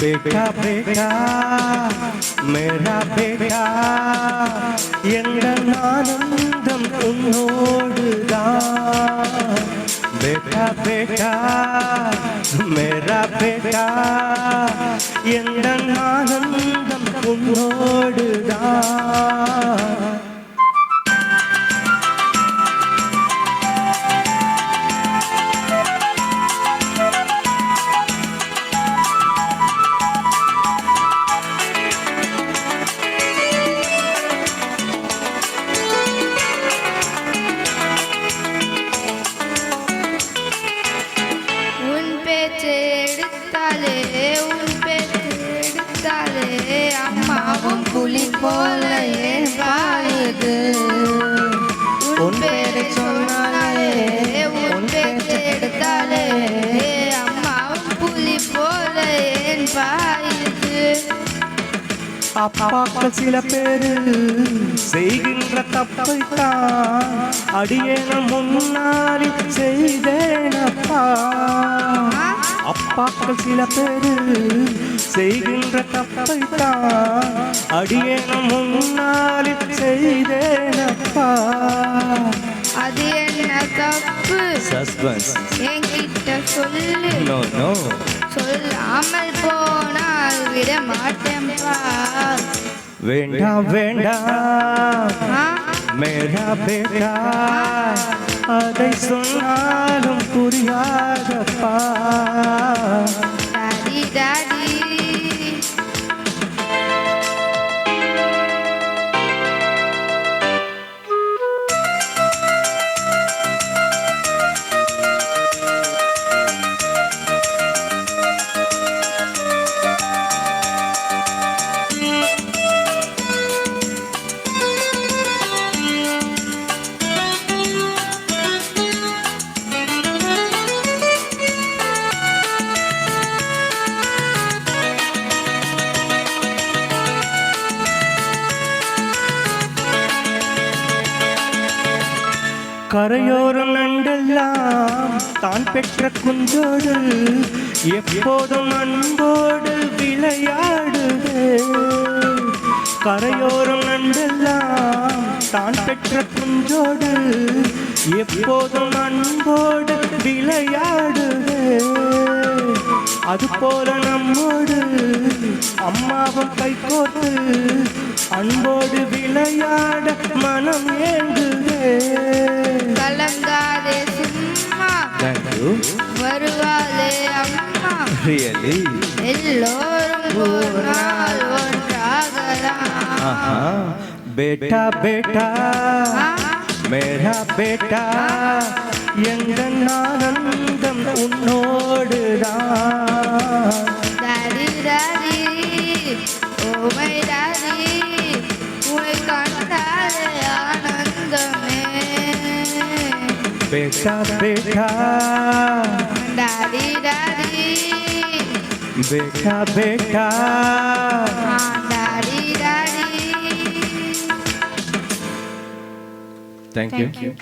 बेटा बेटा मेरा बेटा எங்கள் ஆனந்தம் உன்னோடுதான் बेटा बेटा मेरा बेटा எங்கள் ஆனந்தம் உன்னோடுதான் அம்மாவும் புலி போல ஏன் பாயுது உன் பேரை சொன்னாலே உன் பேச்சு எடுத்தாலே அம்மாவும் புலி போல ஏன் பாயுது அப்பாக்கள் சில பேரு செய்கின்ற தப்பை தான் அடியேனும் முன்னாடி செய்தேனப்பா. அப்பாக்கள் சில பேரு செய்கின்ற தப்பை தான் அடியேனும் முன்னாடி செய்தேனப்பா. அது என்ன தப்பு? சஸ்பென்ஸ் என்கிட்ட சொல்லு. நோ நோ சொல்லாமல் போனால் விட மாட்டேன்பா வேண்டாம் வேண்டாம் ஆ? மேரா பேட்டா அதை சொன்னாலும் கரையோரம் நண்டெல்லாம் தான் பெற்ற குஞ்சோடு எப்போதும் அன்போடு விளையாடுது. கரையோரம் நண்டெல்லாம் தான் பெற்ற குஞ்சோடு எப்போதும் அன்போடு விளையாடுது. அதுபோல நம்மோடு அம்மாவும் கை கோர்த்து அன்போடு விளையாட மனம் ஏங்குதே. கலங்காதே சும்மா. தேங்க் யூ வருவாளே அம்மா. ரியலி எல்லோரும் போனால் ஒன்றாகலாம். பேட்டா பேட்டா. மேரா பேட்டா. எங்கள் ஆனந்தம் உன்னோடுதான். Beca, beca. Daddy, daddy. Beca, beca. Daddy, daddy. Thank, you.